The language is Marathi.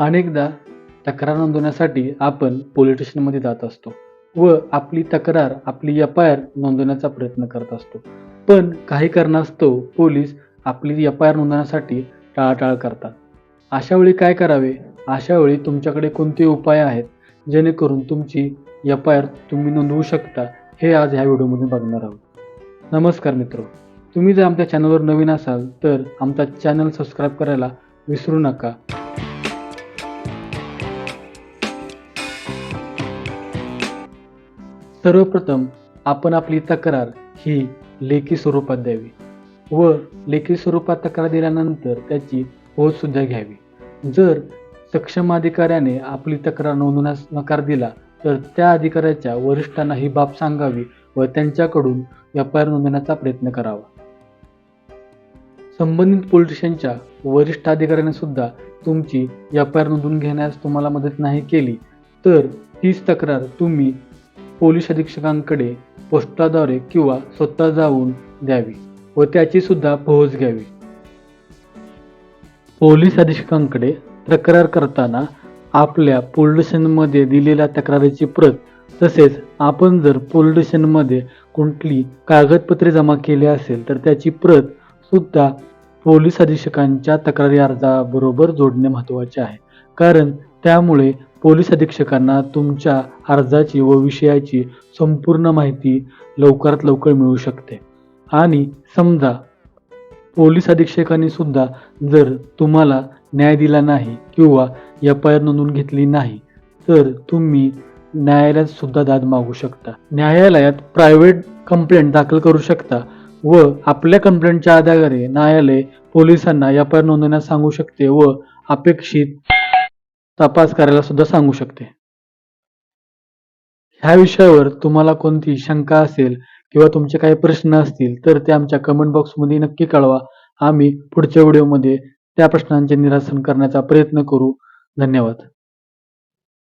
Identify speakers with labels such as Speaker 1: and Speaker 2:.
Speaker 1: अनेकदा तक्रार नोंदवण्यासाठी आपण पोलीस स्टेशनमध्ये जात असतो व आपली तक्रार आपली एफ आय आर नोंदवण्याचा प्रयत्न करत असतो. पण काही कारणास्तव पोलीस आपली एफ आय आर नोंदवण्यासाठी टाळाटाळ करतात. अशा वेळी काय करावे? अशा वेळी तुमच्याकडे कोणते उपाय आहेत? जेणेकरून तुमची एफ आय आर तुम्ही नोंदवू शकता हे आज ह्या व्हिडिओमध्ये बघणार आहोत. नमस्कार मित्र. तुम्ही जर आमच्या चॅनलवर नवीन असाल तर आमचा चॅनल सबस्क्राईब करायला विसरू नका. सर्वप्रथम आपण आपली तक्रार ही लेखी स्वरूपात द्यावी व लेखी स्वरूपात तक्रार दिल्यानंतर त्याची पोच घ्यावी. जर सक्षम अधिकाऱ्याने आपली तक्रार नोंदवण्यास नकार दिला तर त्या अधिकाऱ्याच्या वरिष्ठांना ही बाब सांगावी व त्यांच्याकडून व्यापार नोंदवण्याचा प्रयत्न करावा. संबंधित पोलीस स्टेशनच्या वरिष्ठ अधिकाऱ्याने सुद्धा तुमची व्यापार नोंदवून घेण्यास तुम्हाला मदत नाही केली तर तीच तक्रार तुम्ही पोलीस अधीक्षकांकडे पोस्टाद्वारे किंवा स्वतः जाऊन द्यावी व त्याची सुद्धा पोहोच घ्यावी. पोलीस अधीक्षकांकडे तक्रार करताना आपल्या पोलीस स्टेशनमध्ये दिलेल्या तक्रारीची प्रत तसेच आपण जर पोलीस स्टेशनमध्ये कुठली कागदपत्रे जमा केली असेल तर त्याची प्रत सुद्धा पोलीस अधीक्षकांच्या तक्रारी अर्जाबरोबर जोडणे महत्त्वाचे आहे. कारण त्यामुळे पोलीस अधीक्षकांना तुमच्या अर्जाची व विषयाची संपूर्ण माहिती लवकरात लवकर मिळू शकते. आणि समजा पोलीस अधीक्षकांनी सुद्धा जर तुम्हाला न्याय दिला नाही किंवा एफ आय आर नोंदवून घेतली नाही तर तुम्ही न्यायालयात सुद्धा दाद मागू शकता. न्यायालयात प्रायव्हेट कंप्लेंट दाखल करू शकता व आपल्या कंप्लेंटच्या आधारे न्यायालय पोलिसांना एफ आय आर नोंदवण्यास सांगू शकते व अपेक्षित तपास करायला सुद्धा सांगू शकते. ह्या विषयावर तुम्हाला कोणती शंका असेल किंवा तुमचे काही प्रश्न असतील तर ते आमच्या कमेंट बॉक्समध्ये नक्की कळवा. आम्ही पुढच्या व्हिडिओमध्ये त्या प्रश्नांचे निरासन करण्याचा प्रयत्न करू. धन्यवाद.